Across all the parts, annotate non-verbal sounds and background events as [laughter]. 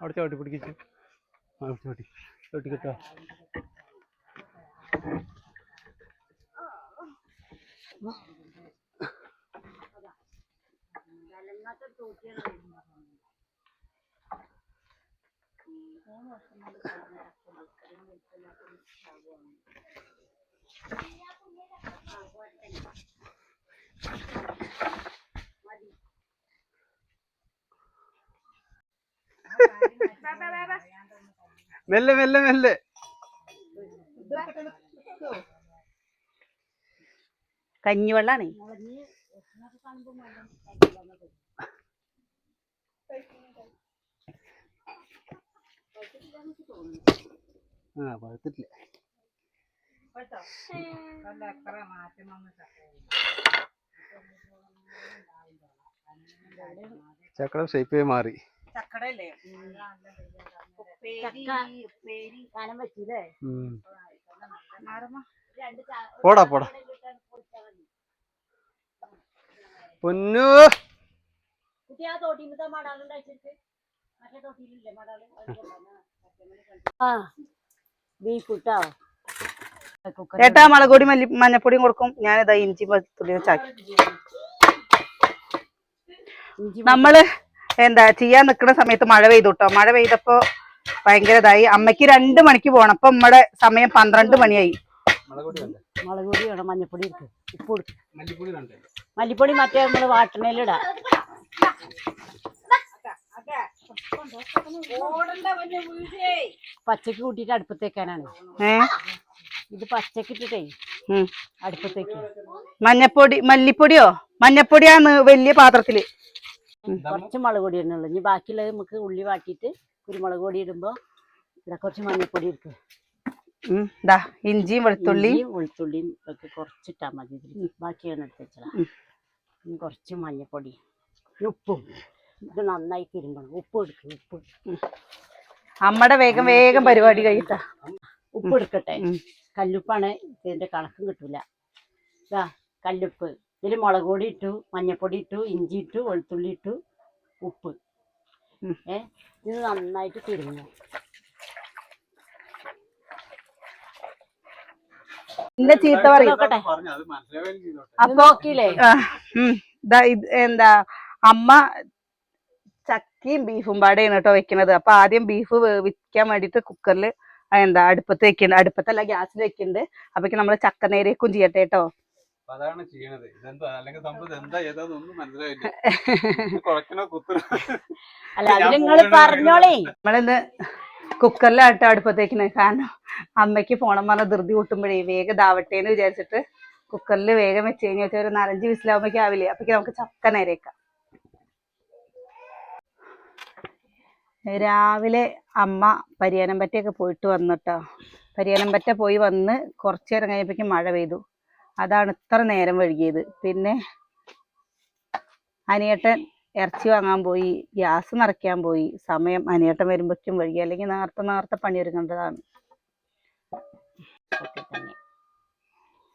അവിടെ ചവിട്ടി പിടിക്കിച്ചു അവിടെ ചവിട്ടി. ചവിട്ടി കിട്ടോ. മെല്ലെ മെല്ലെ മെല്ലെ. കഞ്ഞിവെള്ളാണേ. ആ പഴുത്തിട്ടില്ല. ചക്കട ഷേപ്പേ മാറി. ചക്കടല്ലേ വെച്ചില്ലേ. പോടാ പോടാ. പൊന്നു. ചേട്ടാ മുളകൊടി മല്ലി മഞ്ഞപ്പൊടിയും കൊടുക്കും. ഞാനിതാ ഇഞ്ചി തുള്ളി ചാക്കി ഇഞ്ചി നമ്മൾ എന്താ ചെയ്യാൻ നിൽക്കുന്ന സമയത്ത് മഴ പെയ്തു കേട്ടോ മഴ പെയ്തപ്പോ ഭയങ്കര ഇതായി. അമ്മയ്ക്ക് രണ്ടു മണിക്ക് പോകണം അപ്പൊ നമ്മുടെ സമയം പന്ത്രണ്ട് മണിയായി. മല്ലിപ്പൊടി മറ്റേ നമ്മൾ വാട്ടണയിലിടാം പച്ചക്ക് കൂട്ടിട്ട് അടുപ്പത്തേക്കാനാണ് ഇത് പച്ചക്ക് ഇട്ടിട്ടേ അടുപ്പത്തേക്ക് മഞ്ഞപ്പൊടി മല്ലിപ്പൊടിയോ? മഞ്ഞപ്പൊടിയാന്ന് വലിയ പാത്രത്തിൽ. കുറച്ച് മുളക് പൊടി ഇടണുള്ളൂ. ഇനി ബാക്കിയുള്ളത് നമുക്ക് ഉള്ളി വാട്ടിയിട്ട് കുരുമുളക് പൊടി ഇടുമ്പോ ഇവിടെ കുറച്ച് മഞ്ഞൾപ്പൊടി എടുക്കുക ഇഞ്ചിയും വെളുത്തുള്ളിയും വെളുത്തുള്ളിയും ഒക്കെ കുറച്ചിട്ടാ മതി ബാക്കിയാണ് എടുത്ത് വെച്ചാ കുറച്ച് മഞ്ഞൾപ്പൊടി. ഉപ്പും. ഇത് നന്നായി തിരുമ്പണം. ഉപ്പ് എടുക്കും ഉപ്പ്. അമ്മടെ വേഗം വേഗം പരിപാടി കഴിക്കാം ഉപ്പ് എടുക്കട്ടെ. കല്ലുപ്പാണ് ഇതിന്റെ കണക്കും കിട്ടൂല. കല്ലുപ്പ്. ഇതിൽ മുളക് പൊടി ഇട്ടു മഞ്ഞപ്പൊടി ഇട്ടു ഇഞ്ചി ഇട്ടു വെളുത്തുള്ളി ഇട്ടു ഉപ്പ് ഏ ഇത് നന്നായിട്ട് തിരിഞ്ഞു. എന്റെ ചീത്ത പറയും. എന്താ അമ്മ ചക്കയും ബീഫും പാടെയാണ് കേട്ടോ വെക്കണത്. അപ്പൊ ആദ്യം ബീഫ് വേവിക്കാൻ വേണ്ടിട്ട് കുക്കറിൽ എന്താ അടുപ്പത്ത് വെക്കുന്നുണ്ട് അടുപ്പത്തല്ല ഗ്യാസിൽ വെക്കുന്നുണ്ട് അപ്പൊക്ക് നമ്മൾ ചക്ക നേരേക്കും ചെയ്യട്ടെ കേട്ടോ. അപ്പൊ അതാണ് ചെയ്യണത്. ഇതെന്താ? അല്ലെങ്കിൽ സംഭവം എന്താ ഏതാന്നൊന്നും മനസ്സിലായില്ല. കുഴക്കണോ കുത്തണോ? അല്ല ഞാൻ അത് നിങ്ങൾ പറഞ്ഞോളേ. നമ്മളിന്ന് കുക്കറിലാട്ടോ അടുപ്പത്തേക്കിന്. കാരണം അമ്മയ്ക്ക് ഫോണം പറഞ്ഞ ധൃതി കൂട്ടുമ്പോഴേ വേഗം ഇതാവട്ടെ എന്ന് വിചാരിച്ചിട്ട് കുക്കറിൽ വേഗം വെച്ച് കഴിഞ്ഞാൽ വെച്ചാൽ ഒരു നാലഞ്ച് വിസിലാവുമ്പോഴേക്കും ആവില്ലേ? അപ്പൊക്ക് നമുക്ക് ചക്ക നേരേക്കാം. രാവിലെ അമ്മ പരിയാനം പറ്റയൊക്കെ പോയിട്ട് വന്നിട്ടോ പരിയാനം പറ്റ പോയി വന്ന് കുറച്ചു നേരം കഴിഞ്ഞപ്പോഴേക്കും മഴ പെയ്തു. അതാണ് ഇത്ര നേരം വൈകിയത്. പിന്നെ അനിയേട്ടൻ ഇറച്ചി വാങ്ങാൻ പോയി ഗ്യാസ് നിറയ്ക്കാൻ പോയി. സമയം അനിയേട്ടൻ വരുമ്പോഴേക്കും വൈകി. അല്ലെങ്കിൽ നേരത്തെ നേരത്തെ പണിയൊരുങ്ങേണ്ടതാണ്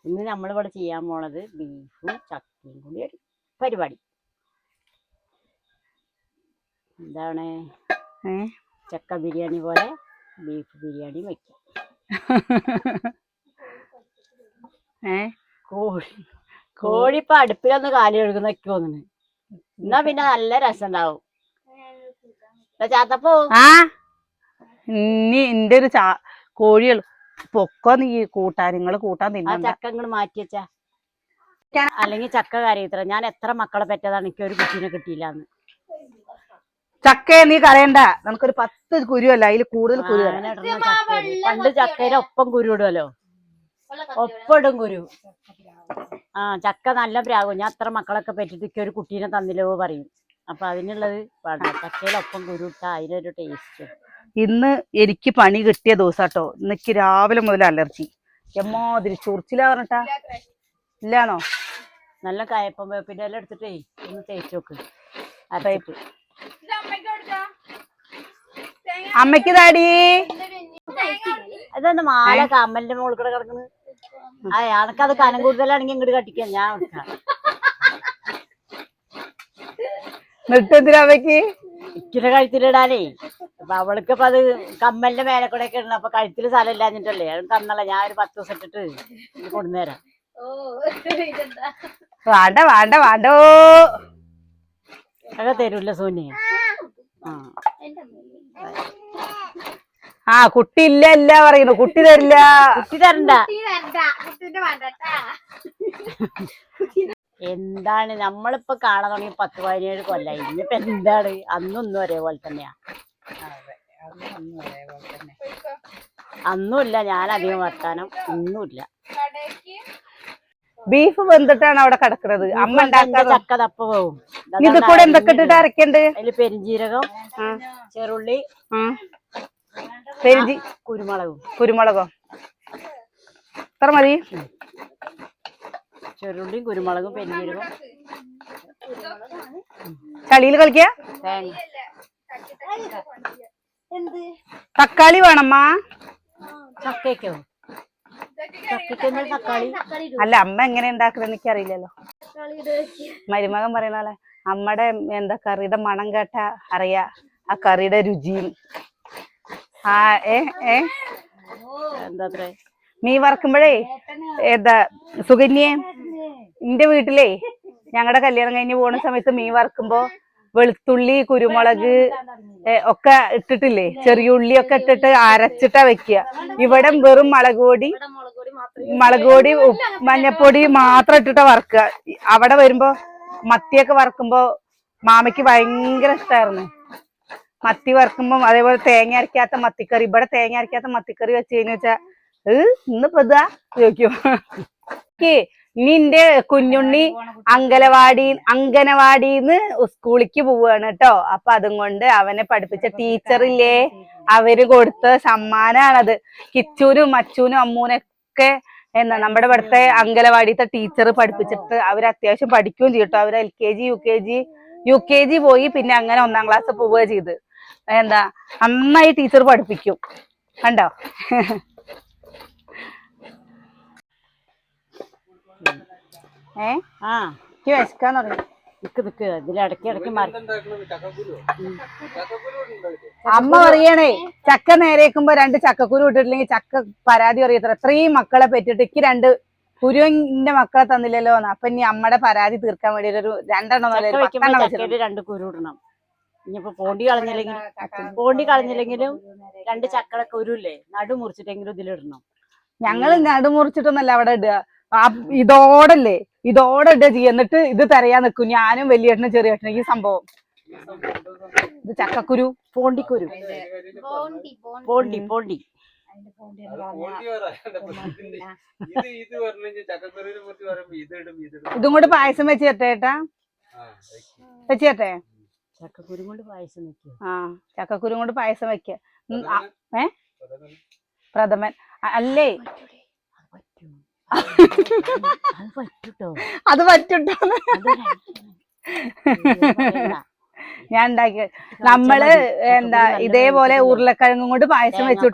ഇന്ന് നമ്മളിവിടെ ചെയ്യാൻ പോണത് ബീഫും ചക്കയും കൂടി ഒരു പരിപാടി. എന്താണ്? ചക്ക ബിരിയാണി പോലെ ബീഫ് ബിരിയാണി വെക്കാം. [laughs] ഏ? കോഴി. കോഴി ഇപ്പൊ അടുപ്പിലൊന്ന് കാലി ഒഴുകുന്നൊക്കെ തോന്നുന്നു. എന്നാ പിന്നെ നല്ല രസം ഉണ്ടാവും ചാത്തപ്പോ ആ ഇനി എന്റെ ഒരു ചാ കോഴികൾ പൊക്കോ നീ കൂട്ടാൻ നിങ്ങൾ കൂട്ടാൻ ആ തിന്നണ്ട. ചക്ക ഇങ്ങോട്ട് മാറ്റി വെച്ചാ. അല്ലെങ്കിൽ ചക്ക കരയത്ര ഞാൻ എത്ര മക്കളെ പെറ്റതാണ് എനിക്ക് ഒരു കുട്ടീനെ കിട്ടിയില്ലാന്ന്. ചക്ക നീ കരയണ്ട. നമുക്കൊരു പത്ത് കുരുവല്ല അതിൽ കൂടുതൽ കുരു തരാം. അങ്ങനെ ഇടുന്ന ചക്കയിൽ. പണ്ട് ചക്കയുടെ ഒപ്പം കുരു ഇടുമല്ലോ ഒപ്പിടും കുരു ആ ചക്ക നല്ല പ്രാകും ഞാൻ അത്ര മക്കളൊക്കെ പറ്റിട്ട് ഒരു കുട്ടീനെ തന്നില്ലോ പറയും. അപ്പൊ അതിനുള്ളത് ചക്കയിൽ ചക്കയിലൊപ്പം കുരു ഇട്ടാ അതിനൊരു ടേസ്റ്റ് ഇന്ന് എനിക്ക് പണി കിട്ടിയ ദിവസം കേട്ടോ ഇന്നിക്ക് രാവിലെ മുതൽ അലർജി. എമ്മാതിരി ചൊറിച്ചിലാ പറഞ്ഞിട്ടാ. ഇല്ലാണോ നല്ല കയപ്പം വേപ്പിന്റെ എല്ലാം എടുത്തിട്ടേ ഒന്ന് തേച്ച് നോക്ക്. അരച്ചിട്ട്. അമ്മയ്ക്ക് താടി. അതെന്താ മാല കമ്മലിന്റെ മുകളിൽ കൂടെ കിടക്കുന്നത് ആ അനക്കത് കനം കൂടുതലാണെങ്കിൽ ഇങ്ങോട്ട് കട്ടിക്കാം. ഞാൻ എടുക്കാം ഇച്ചിരി കഴുത്തിലിടാനേ. അപ്പൊ അവൾക്ക് ഇപ്പൊ അത് കമ്മലിന്റെ മേലെ കൂടെ ഒക്കെ ഇടണം. അപ്പൊ കഴുത്തിൽ സ്ഥലം ഇല്ലാഞ്ഞിട്ടല്ലേ? അത് തന്നല്ല. ഞാൻ ഒരു പത്ത് ദിവസം ഇട്ടിട്ട് കൊണ്ടുവരാം വേണ്ട വേണ്ട വേണ്ടോ. അതൊക്കെ തരൂല്ല സോനിയ ആ. ആ കുട്ടി ഇല്ല ഇല്ല പറയുന്നു. കുട്ടി തരില്ല. കുട്ടി തരണ്ട. എന്താണ്? നമ്മളിപ്പോ കാണാൻ തുടങ്ങി പത്ത് പതിനേഴ് കൊല്ലായി. ഇനിയിപ്പൊ എന്താണ്? അന്നൊന്നും ഒരേപോലെ തന്നെയാ. അന്നുമില്ല. ഞാൻ അധികം വർത്താനം ഒന്നുമില്ല ബീഫ് വെന്തിട്ടാണ് അവിടെ കിടക്കുന്നത് അമ്മ ചക്ക തപ്പ പോവും. ഇത് കൂടെ എന്തൊക്കെ ഇട്ടിട്ട് അരക്കണ്ട് അതിൽ പെരിഞ്ചീരകം ചെറുള്ളി പെരിഞ്ചി കുരുമുളകും കുരുമുളകോ? എത്ര മതി. ചെറുള്ളിയും കുരുമുളകും പെരിഞ്ചീരകം ചളിയിൽ കളിക്ക? തക്കാളി വേണമ്മാ. ചക്കയ്ക്കോ? അല്ല അമ്മ എങ്ങനെ ഉണ്ടാക്കുന്നത് എനിക്കറിയില്ലല്ലോ മരുമകൻ പറയുന്ന പോലെ അമ്മയുടെ എന്താ കറിയുടെ മണം കേട്ട അറിയാ. ആ കറിയുടെ രുചിയും ആ ഏ ഏ. എന്താ വറക്കുമ്പോഴേ ഏതാ സുകന്യെ എന്റെ വീട്ടിലേ ഞങ്ങളുടെ കല്യാണം കഴിഞ്ഞ് പോണ സമയത്ത് മീൻ വറക്കുമ്പോ വെളുത്തുള്ളി കുരുമുളക് ഒക്കെ ഇട്ടിട്ടില്ലേ? ചെറിയ ഉള്ളി ഒക്കെ ഇട്ടിട്ട് അരച്ചിട്ടാ വെക്കുക ഇവിടെ വെറും മുളക് പൊടി മുളക് പൊടി മഞ്ഞപ്പൊടി മാത്രം ഇട്ടിട്ടാ വറക്കുക അവിടെ വരുമ്പോ മത്തിയൊക്കെ വറക്കുമ്പോ മാമയ്ക്ക് ഭയങ്കര ഇഷ്ടമായിരുന്നു മത്തി വറക്കുമ്പോ അതേപോലെ തേങ്ങ അരക്കാത്ത മത്തിക്കറി. ഇവിടെ തേങ്ങ അരക്കാത്ത മത്തിക്കറി വെച്ച് കഴിഞ്ഞു വെച്ചാ ഏ ഇന്നിപ്പോ ഇതാ? ചോദിക്കും. നിന്റെ കുഞ്ഞുണ്ണി അങ്കലവാടി അങ്കനവാടിന്ന് സ്കൂളിക്ക് പോവാണ് കേട്ടോ അപ്പൊ അതും കൊണ്ട് അവനെ പഠിപ്പിച്ച ടീച്ചറില്ലേ? അവർ കൊടുത്ത സമ്മാനാണത്. കിച്ചൂനും അച്ചൂനും അമ്മൂനൊക്കെ എന്താ നമ്മുടെ ഇവിടുത്തെ അങ്കലവാടിത്തെ ടീച്ചർ പഠിപ്പിച്ചിട്ട് അവർ അത്യാവശ്യം പഠിക്കുകയും ചെയ്യും കേട്ടോ അവർ L K G U K G U K G പോയി പിന്നെ അങ്ങനെ ഒന്നാം ക്ലാസ് പോവുക ചെയ്ത്. എന്താ നന്നായി ടീച്ചർ പഠിപ്പിക്കും. കണ്ടോ? ഏ? ആ. എനിക്ക് വിശക്കാൻ തുടങ്ങി. നിക്ക് നിക്ക്. ഇടയ്ക്ക് മറി. അമ്മ പറയണേ ചക്ക നേരേക്കുമ്പോ രണ്ട് ചക്കക്കുരു ഇട്ടിട്ടില്ലെങ്കിൽ ചക്ക പരാതി പറയത്ര ഇത്രയും മക്കളെ പറ്റിട്ട് എനിക്ക് രണ്ട് കുരുവിന്റെ മക്കളെ തന്നില്ലല്ലോ അപ്പൊ ഇനി അമ്മയുടെ പരാതി തീർക്കാൻ വേണ്ടി ഒരു രണ്ടെണ്ണം രണ്ട് കുരു ഇടണം. ഇനിയിപ്പോ പോണ്ടി കളഞ്ഞില്ലെങ്കിലും പോണ്ടി കളഞ്ഞില്ലെങ്കിലും രണ്ട് ചക്കളൊക്കെ ഉരുല്ലേ? നടു മുറിച്ചിട്ടെങ്കിലും ഇതിലിടണം ഞങ്ങൾ നടുമുറിച്ചിട്ടൊന്നല്ല അവിടെ ഇടുക. ആ ഇതോടല്ലേ? ഇതോടെ ഇടുക ചെയ്യ. എന്നിട്ട് ഇത് തരയാൻ നിൽക്കും. ഞാനും വലിയേട്ടനും ചെറിയേട്ടനും ഈ സംഭവം. ഇത് ചക്കക്കുരു പോണ്ടിക്കുരു. പോണ്ടി പോണ്ടി. ഇത് കൂടെ പായസം വെച്ച് തരട്ടെ ഏട്ടാ? ആ, വെക്ക്. വെച്ച് തരട്ടെ? ചക്കക്കുരു കൊണ്ട് പായസം വെക്കുക ആ ചക്കക്കുരു കൊണ്ട് പായസം വെക്ക. ഉം, ആ, പ്രഥമൻ? ഏ? പ്രഥമൻ? അല്ലേ? അത് പറ്റും. അത് പറ്റൂട്ടോ. ഞാൻ ഉണ്ടാക്കി നമ്മൾ എന്താ ഇതേപോലെ ഉരുളക്കിഴങ്ങും കൊണ്ട് പായസം വെച്ചു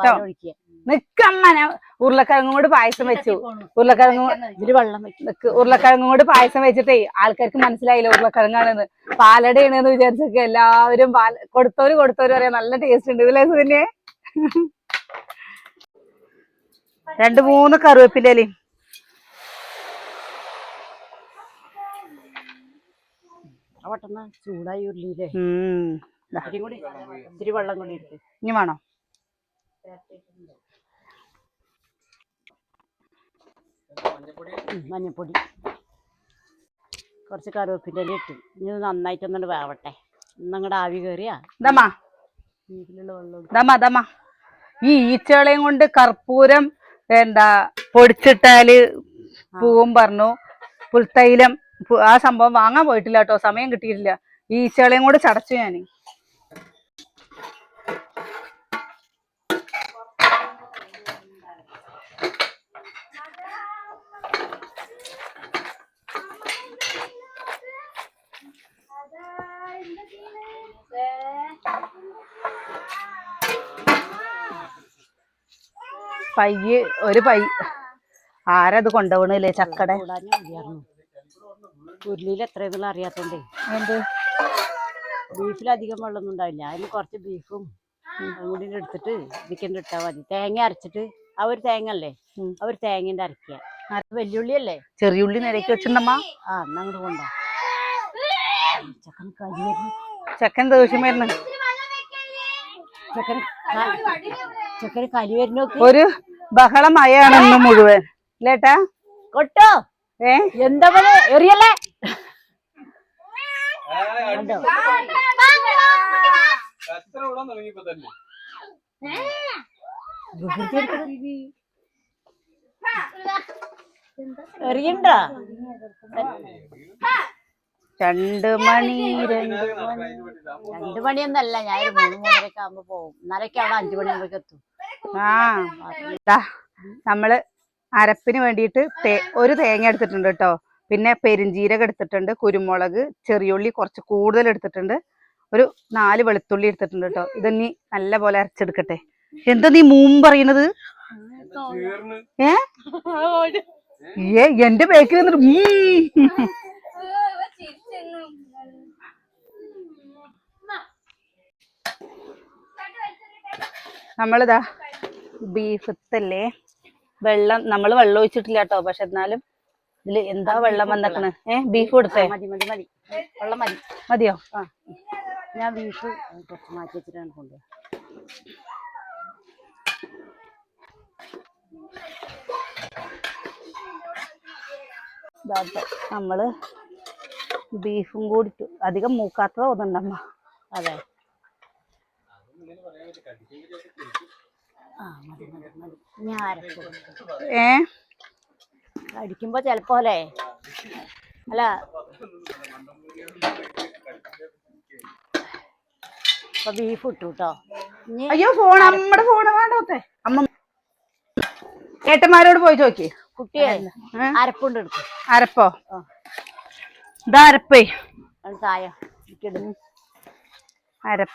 കേട്ടോ തേങ്ങാപ്പാൽ ഒഴിക്കുക. നിക്കമ്മ ഉരുളക്കിഴങ്ങും കൊണ്ട് പായസം വെച്ചു. ഉരുളക്കിഴങ്ങ് ഇതിൽ വെള്ളം വെക്കും. നിക്ക് ഉരുളക്കിഴങ്ങും കൊണ്ട് പായസം വെച്ചിട്ടേ ആൾക്കാർക്ക് മനസ്സിലായില്ല ഉരുളക്കിഴങ്ങാണെന്ന്. പാലടയാണെന്ന് വിചാരിച്ചൊക്കെ എല്ലാവരും പാല കൊടുത്തവര് കൊടുത്തവര് പറയാം നല്ല ടേസ്റ്റ് ഉണ്ട്. ഇതിലെ പിന്നെ രണ്ട് മൂന്ന് പെട്ടെന്ന് ചൂടായി ഉരുളിയില്ലേ? ഇത്തിരി വെള്ളം കൂടി ഇനി വേണോ? മഞ്ഞപ്പൊടി. കുറച്ച് കറിവേപ്പിന്റെ ഇല ഇട്ടു. ഇനി നന്നായിട്ടൊന്നുകൊണ്ട് വേവട്ടെ. ഇന്നങ്ങടെ ആവി കയറിയാ ദമാ ഈ ഈച്ചകളെയും കൊണ്ട് കർപ്പൂരം എന്താ പൊടിച്ചിട്ടാൽ പൂവും പറഞ്ഞു. പുൽത്തൈലം ആ സംഭവം വാങ്ങാൻ പോയിട്ടില്ല കേട്ടോ സമയം കിട്ടിയിട്ടില്ല. ഈ ഈച്ചകളെയും കൂടെ ചടച്ചു ഞാൻ പയ്യ് ഒരു പൈ ആരത് കൊണ്ടുപോകണില്ലേ ചക്കടെ? ഉരുളിയിൽ എത്രയെന്നുള്ള അറിയാത്തോണ്ടേ. എന്ത്? ബീഫിൽ അധികം വെള്ളമൊന്നും ഉണ്ടാവില്ല. അതിന് കുറച്ച് ബീഫും കൂടി എടുത്തിട്ട് ഇതിക്കണ്ട് ഇട്ടാൽ മതി. തേങ്ങ അരച്ചിട്ട് ആ ഒരു തേങ്ങ അല്ലേ? ആ ഒരു തേങ്ങേന്റെ അരക്കുക വെല്ലുള്ളി അല്ലേ ചെറിയുള്ളി നിരക്കി വെച്ചിട്ടുണ്ടമ്മ. ആ എന്നാ അങ്ങോട്ട് കൊണ്ടോ ചക്കൻ കരി വരുന്നു ചെക്കൻ ദേഷ്യം വരുന്നു ചക്കൻ ചക്കന് കരി വരുന്നു. ഒരു ബഹളമയാണ് ഇന്ന് മുഴുവൻ. ഇല്ലേട്ടാ കൊട്ടോ? ഏ? എന്താ പോലെ എറിയല്ലേ? എറിയണ്ട? രണ്ട് മണി രണ്ട്. മണിയൊന്നല്ല ഞാൻ ഒരു മൂന്ന് മൂന്നരയൊക്കെ ആകുമ്പോ പോകും എന്നാലൊക്കെ അവിടെ അഞ്ചു മണിയാകുമ്പോഴേക്ക് എത്തും. ആ നമ്മൾ അരപ്പിന് വേണ്ടിയിട്ട് തേ- ഒരു തേങ്ങ എടുത്തിട്ടുണ്ട് കേട്ടോ പിന്നെ പെരിഞ്ചീരകം എടുത്തിട്ടുണ്ട് കുരുമുളക് ചെറിയുള്ളി കുറച്ച് കൂടുതൽ എടുത്തിട്ടുണ്ട്. ഒരു നാല് വെളുത്തുള്ളി എടുത്തിട്ടുണ്ട് കേട്ടോ ഇതെന്നി നല്ല പോലെ അരച്ചെടുക്കട്ടെ. എന്താ നീ മൂം പറയണത് ഏ? ഏ എന്റെ ബേക്കിൽ നിന്നിട്ട്. നമ്മളിതാ ബീഫത്തല്ലേ വെള്ളം നമ്മൾ വെള്ളം ഒഴിച്ചിട്ടില്ല കേട്ടോ പക്ഷെ എന്നാലും ഇതിൽ എന്താ വെള്ളം വന്നേക്കണ്? ഏ ബീഫ് കൊടുത്തേ? മതി മതി മതി. വെള്ളം മതി. മതിയോ? ആ. ഞാൻ ബീഫ് കുറച്ച് മാറ്റി വെച്ചിട്ടാണ് കൊണ്ടുപോകുക ദാ നമ്മൾ ബീഫും കൂടി. അധികം മൂക്കാത്തത് ഒന്നുണ്ടമ്മ അതെ. ഏ? കടിക്കുമ്പോ ചെലപ്പോ അല്ലേ? അല്ല. ഇപ്പൊ ബീഫ് ഇട്ടു കേട്ടോ അയ്യോ ഫോൺ അമ്മടെ ഫോൺ വേണ്ടോത്തെ അമ്മ ഏട്ടന്മാരോട് പോയി ചോക്കി കുട്ടിയെ ഏ? അരപ്പുണ്ട് എടുക്കും. അരപ്പോ. ഇതാ അരപ്പേ.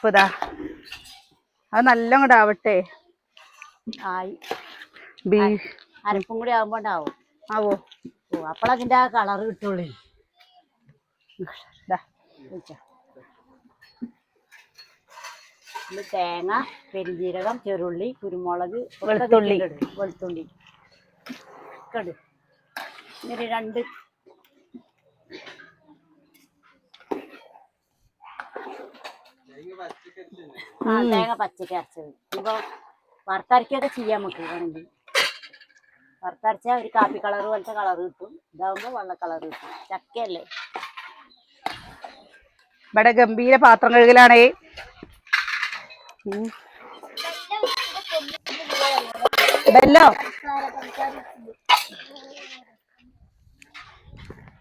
ഇതാ അത് നല്ല കൂടെ ആവട്ടെ അരപ്പും കൂടി ആവുമ്പോ ഉണ്ടാവും. ആവോ? ഓ അപ്പോഴതിന്റെ ആ കളർ കിട്ടുള്ളൂ. തേങ്ങ പെരുംജീരകം ചെറുള്ളി കുരുമുളക് വെളുത്തുള്ളി. വെളുത്തുള്ളി. ഇങ്ങനെ രണ്ട് തേങ്ങ പച്ചക്ക് അരച്ചത്. ഇപ്പൊ വറുത്തരക്കൊക്കെ ചെയ്യാൻ നമുക്ക് വേണമെങ്കിൽ വറുത്തരച്ച ഒരു കാപ്പി കളർ പോലത്തെ കളർ കിട്ടും. ഇതാവുമ്പോ വെള്ള കളർ കിട്ടും. ചക്കയല്ലേ? ഇവിടെ ഗംഭീര പാത്രം കഴുകലാണേ. ബെല്ലോ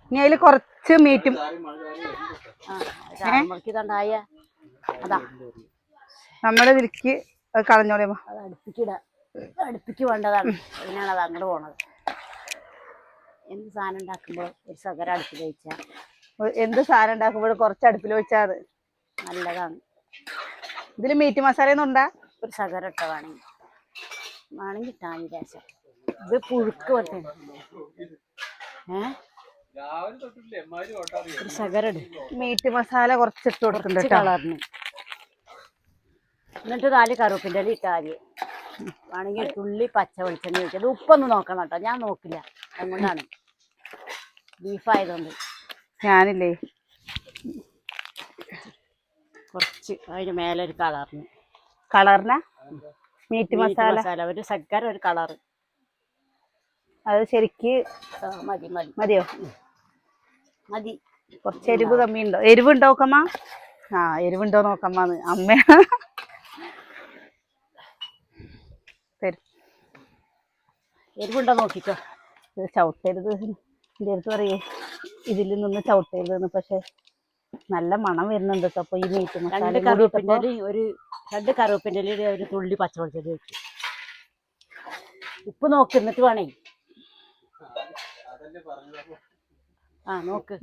ഇനി അതിൽ കുറച്ച് മീറ്റും. ഇതുണ്ടായ അതാ. നമ്മുടെ ഇതിലേക്ക് കളഞ്ഞോളിയമ്മ അത് അടുപ്പിക്കിട അടുപ്പിക്ക് വേണ്ടതാണ്. അതിനാണ് അത് അങ്ങോട്ട് പോണത്. എന്ത് സാധനം ഉണ്ടാക്കുമ്പോൾ ഒരു സകര അടുപ്പിൽ വെച്ചാൽ എന്ത് സാധനം ഉണ്ടാക്കുമ്പോഴും കുറച്ച് അടുപ്പിൽ വെച്ചാൽ അത്? നല്ലതാണ്. ഇതിൽ മീറ്റ് മസാല ഒന്നും ഉണ്ടാ? ഒരു സകര ഇട്ട വേണമെങ്കിൽ വേണമെങ്കിൽ ഇട്ടാൽ ശേഷം ഇത് പുഴുക്ക് പോലത്തെ ഏഹ് ഒരു സകര ഇട്. മീറ്റ് മസാല കുറച്ച് ഇട്ട് കൊടുക്കുന്നുണ്ട് കളറിന്. എന്നിട്ട് നാല് കറുപ്പിന്റെ ഇല ഇട്ടാൽ. വേണമെങ്കിൽ തുള്ളി പച്ച വെളിച്ചെണ്ണ ഒഴിച്ചത്. ഉപ്പൊന്നും നോക്കണം കേട്ടോ. ഞാൻ നോക്കില്ല. അതുകൊണ്ടാണ്. ബീഫായതുകൊണ്ട് ഞാനില്ലേ? കുറച്ച് അതിന് മേലെ ഒരു കളറിന് കളറിന മീറ്റ് മസാല മസാല ഒരു സക്കര ഒരു കളർ അത് ശരിക്ക് മതി മതി. മതിയോ? മതി. കുറച്ച് എരിവ് കമ്മിയുണ്ടോ? എരിവുണ്ടോ നോക്കമ്മ ആ എരിവുണ്ടോ നോക്കമ്മന്ന്. അമ്മ തരും എരിവുണ്ടോ നോക്കിക്കോ. ഇത് ചവിട്ടരുത്. എന്റെ അടുത്ത് പറയേ ഇതിൽ നിന്ന് ചവിട്ടരുതെന്ന്. പക്ഷെ നല്ല മണം വരുന്നുണ്ട് കേട്ടോ അപ്പൊ ഈ മീറ്റ് രണ്ട് കറുവപ്പിന്റെ ഒരു രണ്ട് കറുവപ്പിന്റെ ഒരു തുള്ളി പച്ച വെളിച്ചെണ്ണ വെച്ചു ഉപ്പ് നോക്ക് എന്നിട്ട് വേണേ. ആ നോക്ക്.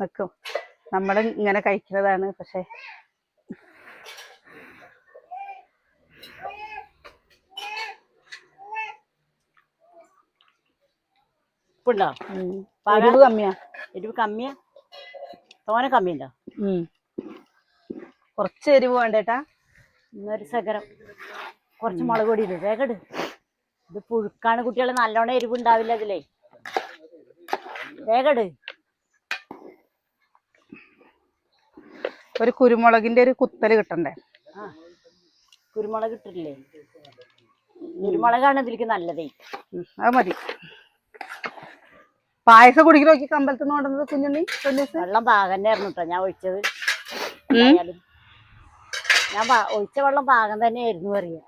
വെക്കും. നമ്മൾ ഇങ്ങനെ കഴിക്കുന്നതാണ്. പക്ഷെ ഉപ്പുണ്ടോ? എരിവ് കമ്മിയാ. എരിവ് കമ്മിയാ? തോനെ കമ്മിയുണ്ടോ? കുറച്ച് എരിവ് വേണ്ടേട്ടാ. ഇന്നൊരു സകരം കുറച്ച് മുളക് പൊടി ഇട്. വേഗം ഇട്. ഇത് പുഴുക്കാണ് കുട്ടികൾ നല്ലോണം എരിവ് ഉണ്ടാവില്ല അതിലേ വേഗം ഒരു കുരുമുളകിന്റെ ഒരു കുത്തൽ കിട്ടണ്ടേ? കുരുമുളക് ഇട്ടിട്ടില്ലേ? കുരുമുളകാണ് ഇതിലേക്ക് നല്ലതേ. അത് മതി. പായസം കുടിക്കൽ നോക്കി കമ്പലത്തിൽ നിന്ന് കൊണ്ടുവന്നത് കുഞ്ഞുണ്ണി വെള്ളം പാകം തന്നെയായിരുന്നു കേട്ടോ ഞാൻ ഒഴിച്ചത് ഞാൻ ഒഴിച്ച വെള്ളം പാകം തന്നെയായിരുന്നു അറിയാ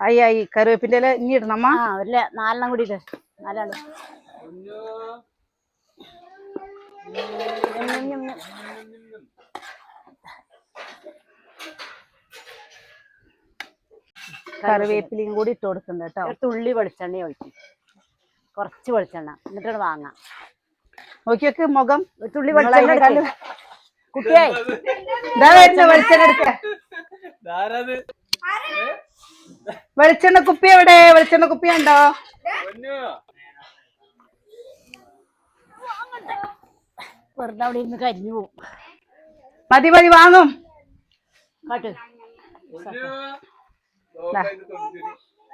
അയ്യായി കറിവേപ്പിന്റെ ഇല ഇനി ഇടണമ്മ ആ ഒരു ല- നാലെണ്ണം കൂടി ഇട് നാലെണ്ണം കുഞ്ഞു ഞം, ഞം, ഞം, ഞം. കറിവേപ്പിലയും കൂടി ഇട്ട് കൊടുക്കണ്ട കേട്ടോ തുള്ളി വെളിച്ചെണ്ണ ഒഴിക്കും കുറച്ച് വെളിച്ചെണ്ണ. എന്നിട്ടാണ് വാങ്ങാം. നോക്കി വെക്ക് മുഖം. തുള്ളി വെളിച്ചെണ്ണ കയ്യിൽ എടുക്ക്. കുട്ടിയെ. ഇതാ വരുന്ന വെളിച്ചെണ്ണ എടുക്ക. വെളിച്ചെണ്ണ കുപ്പി എവിടെ? വെളിച്ചെണ്ണ കുപ്പി ഉണ്ടോ വെറുതെ അവിടെ ഇരുന്ന് കരിഞ്ഞു പോവും. മതി മതി വാങ്ങും. കാട്ട്.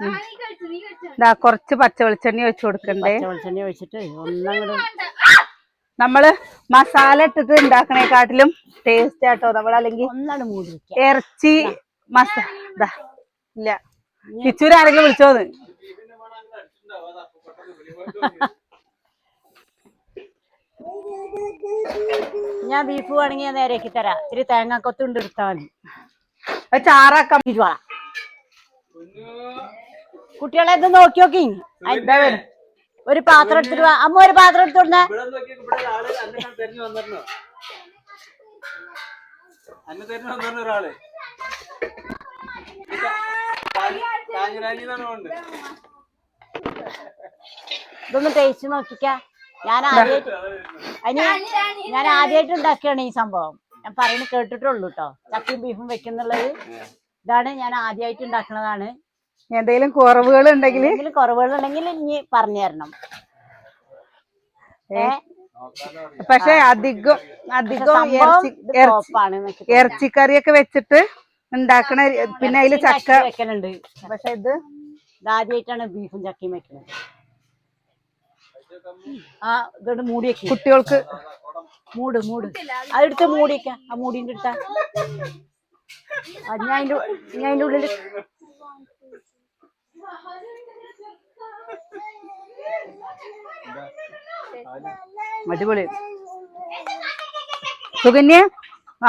ഇതാ കുറച്ച് പച്ച വെളിച്ചെണ്ണ ഒഴിച്ചു കൊടുക്കണ്ടേ? പച്ച വെളിച്ചെണ്ണ ഒഴിച്ചിട്ട് ഒന്നങ്ങട് നമ്മൾ മസാല ഇട്ടിട്ട് ഉണ്ടാക്കണേക്കാട്ടിലും ടേസ്റ്റ് ആട്ടോ. നമ്മൾ അല്ലെങ്കിൽ ഒന്നാണ് മൂടി വെക്കുക ഇറച്ചി മസാല ദാ, ഇല്ല. കിച്ചൂർ ആരെങ്കിലും വിളിച്ചോന്ന് ഞാൻ ബീഫ് വേണമെങ്കിൽ ഞാൻ ആക്കി തരാം. ഇത്തിരി തേങ്ങാക്കൊത്തുണ്ട് എടുത്താൽ മതി. ചാറാക്കാം. ഇരുവാള കുട്ടികളെ ഇത് നോക്കി നോക്കി. ഒരു പാത്രം എടുത്തിട്ട് വാ. അമ്മ ഒരു പാത്രം എടുത്തോടുന്ന ഇതൊന്ന് ടേസ്റ്റ് നോക്കിക്ക. ഞാൻ ആദ്യമായിട്ട് അതിന് ഞാൻ ആദ്യമായിട്ട് ഉണ്ടാക്കുകയാണ് ഈ സംഭവം. ഞാൻ പറയുന്നത് കേട്ടിട്ടുള്ളൂ കേട്ടോ ചക്കയും ബീഫും വെക്കുന്നുള്ളത്. ഇതാണ് ഞാൻ ആദ്യമായിട്ട് ഉണ്ടാക്കുന്നതാണ് എന്തെങ്കിലും കുറവുകൾ ഉണ്ടെങ്കിൽ എന്തെങ്കിലും കുറവുകളുണ്ടെങ്കിൽ ഇനി പറഞ്ഞു തരണം. ഏ? പക്ഷെ അധികം അധികം ഇറച്ചിക്കറിയൊക്കെ വെച്ചിട്ട് ഉണ്ടാക്കണ പിന്നെ അതിൽ ചക്ക വെക്കലുണ്ട്. പക്ഷെ ഇത് ഇതാദ്യമായിട്ടാണ് ബീഫും ചക്കയും വെക്കുന്നത് ആ ഇതോട് മൂടി കുട്ടികൾക്ക് മൂട് മൂട്. അതെടുത്ത് മൂടി വെക്ക. ആ മൂടിന്റെ അടുത്ത ഞാൻ അതിന്റെ ഞാൻ അതിന്റെ അടിപൊളി. സുകന്യ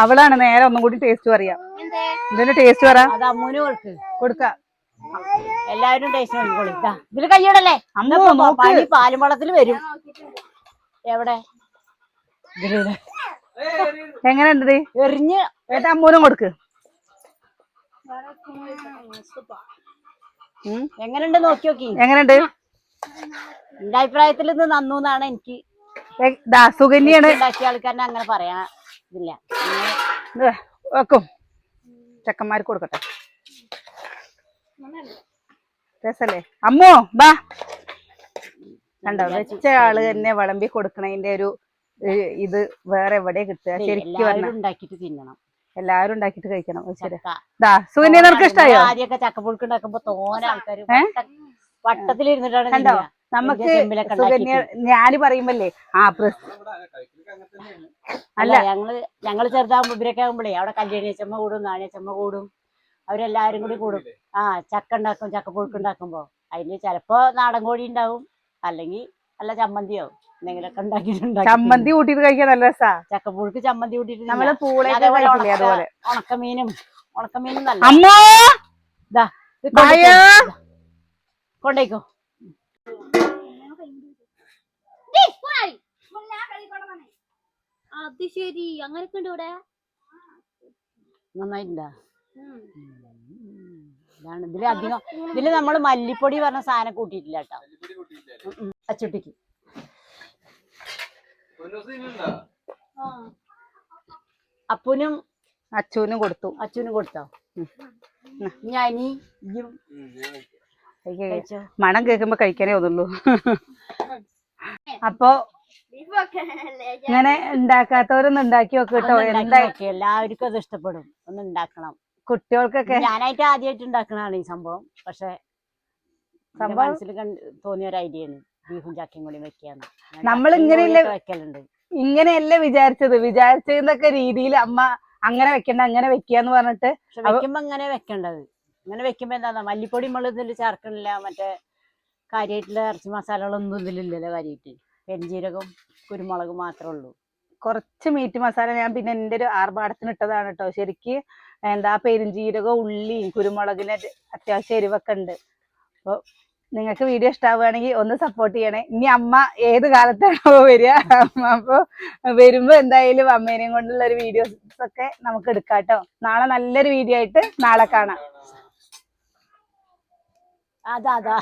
അവളാണ് നേരെ ഒന്നും കൂടി ടേസ്റ്റ് പറയാ. ഇതിന്റെ ടേസ്റ്റ് പറ. അത് അമ്മൂന് കൊടുക്ക്. കൊടുക്ക. എല്ലാവരും ടേസ്റ്റ് ഇതിൽ കൈയിടല്ലേ അമ്മോ. പണി പാലും വെള്ളത്തിൽ വരും. എവിടെ? ഇതിൽ എങ്ങനെയുണ്ട് എറിഞ്ഞ് ഏട്ടാ അമ്മൂനും കൊടുക്ക്. എങ്ങനെയുണ്ട് നോക്കി നോക്കി. എങ്ങനെയുണ്ട്? എന്റെ അഭിപ്രായത്തിൽ ഇത് നന്നു എന്നാണ് എനിക്ക് സുകന്യാണ് ഉണ്ടാക്കിയ ആൾക്കാരനെ അങ്ങനെ പറയാ ഇതില്ല. ഇത് വെക്കും. ചെക്കന്മാർക്ക് കൊടുക്കട്ടെ. രസല്ലേ? അമ്മോ ബാ കണ്ടോ വെച്ച ആൾ തന്നെ വിളമ്പി കൊടുക്കണതിന്റെ ഒരു ഇത് വേറെ എവിടെ കിട്ടുക? ശരിക്കും ഉണ്ടാക്കിട്ട് തിന്നണം. എല്ലാവരും ഉണ്ടാക്കിട്ട് കഴിക്കണം. അത് ശരി ചക്ക. ദാ സുകന്യ നിനക്ക് ഇഷ്ടായോ? ആദ്യമൊക്കെ ചക്കപ്പുഴുക്ക് ഉണ്ടാക്കുമ്പോ തോനെ ആൾക്കാര്? വട്ടത്തിലിരുന്നിട്ടാണ് കണ്ടോ. നമുക്ക് സുകന്യ ഞാൻ പറയുമ്പല്ലേ ആ അല്ല ഞങ്ങൾ ഞങ്ങൾ ചെറുതാകുമ്പോ ഇവരൊക്കെ ആകുമ്പോഴേ അവിടെ കല്യാണിയച്ചമ്മ കൂടും നാണിയച്ചമ്മ കൂടും അവരെല്ലാരും കൂടി കൂടും. ആ ചക്ക ഉണ്ടാക്കും ചക്കപ്പുഴുക്ക് ഉണ്ടാക്കുമ്പോ. അതിന് ചിലപ്പോ നാടൻ കോഴി ഉണ്ടാവും അല്ലെങ്കിൽ നല്ല ചമ്മന്തിയോ എന്തെങ്കിലുമൊക്കെ ഉണ്ടാക്കിയിട്ടുണ്ടാവും ചമ്മന്തി കൂട്ടിട്ട് കഴിക്കാൻ നല്ല രസാ. ചക്കപ്പുഴുക്ക് ചമ്മന്തി കൂട്ടിട്ട് നമ്മൾ. പൂളയൊക്കെ അതേപോലെ കഴിക്കില്ലേ അതുപോലെ. ഉണക്കമീനും ഉണക്കമീനും നല്ല അമ്മോ! ഇതാ. കൊണ്ടേക്കോ. അത് ശരി. അങ്ങനൊക്കെ ഉണ്ട് ഇവിടെ. നന്നായിട്ടുണ്ടാ? ഇതാണ്. ഇതിൽ അധികം ഇതിൽ നമ്മൾ മല്ലിപ്പൊടി പറഞ്ഞ സാധനം കൂട്ടിയിട്ടില്ല കേട്ടോ. അച്ചുട്ടിക്ക് അപ്പുനും അച്ഛനും കൊടുത്തു. അച്ഛനും കൊടുത്തോ? ഞാനി മണം കേൾക്കുമ്പോ കഴിക്കാനേ ഒന്നുള്ളൂ അപ്പൊ ഇങ്ങനെ ഉണ്ടാക്കാത്തവരൊന്നും ഉണ്ടാക്കി നോക്ക് കേട്ടോ. ഒന്ന് ഉണ്ടാക്കി എന്താ എല്ലാവർക്കും അത് ഇഷ്ടപ്പെടും. ഒന്ന് ഉണ്ടാക്കണം. കുട്ടികൾക്കൊക്കെ ഞാനായിട്ട് ആദ്യമായിട്ട് ഉണ്ടാക്കണതാണ് ഈ സംഭവം. പക്ഷെ സംഭവം- മനസ്സിൽ തോന്നിയ ഒരു ഐഡിയ ആണ് ബീഫും ചക്കയും കൂടി വെക്കാന്ന്. നമ്മൾ ഇങ്ങനെയല്ലേ- വെക്കലുണ്ട്. ഇങ്ങനെയല്ലേ വിചാരിച്ചത്? വിചാരിച്ചതൊക്കെ രീതിയിൽ അമ്മ അങ്ങനെ വെക്കണ്ട അങ്ങനെ വെക്കാന്ന് പറഞ്ഞിട്ട് വെക്കുമ്പോ അങ്ങനെ വെക്കേണ്ടത്. ഇങ്ങനെ വെക്കുമ്പോ എന്താ മല്ലിപ്പൊടി നമ്മൾ ഇതിൽ ചേർക്കണില്ല മറ്റേ കാര്യമായിട്ടുള്ള ഇറച്ചി മസാലകളൊന്നും ഇതിലില്ലല്ലോ കാര്യമായിട്ട് പെരിഞ്ജീരകവും കുരുമുളകും മാത്രമേ ഉള്ളൂ. കുറച്ച് മീറ്റ് മസാല ഞാൻ പിന്നെ എന്റെ ഒരു ആർഭാടത്തിന് ഇട്ടതാണ് കേട്ടോ. ശരിക്ക് എന്താ പെരുംജീരകം ഉള്ളിയും കുരുമുളകിന് അത്യാവശ്യം എരിവൊക്കെ ഉണ്ട്. അപ്പോൾ നിങ്ങൾക്ക് വീഡിയോ ഇഷ്ടാവുകയാണെങ്കിൽ ഒന്ന് സപ്പോർട്ട് ചെയ്യണേ. ഇനി അമ്മ ഏത് കാലത്താണോ വരിക അമ്മ അപ്പോൾ വരുമ്പോൾ എന്തായാലും അമ്മേനെയും കൊണ്ടുള്ള ഒരു വീഡിയോസ് ഒക്കെ നമുക്ക് എടുക്കാം കേട്ടോ നാളെ നല്ലൊരു വീഡിയോ ആയിട്ട് നാളെ കാണാം. അതാ അതാ.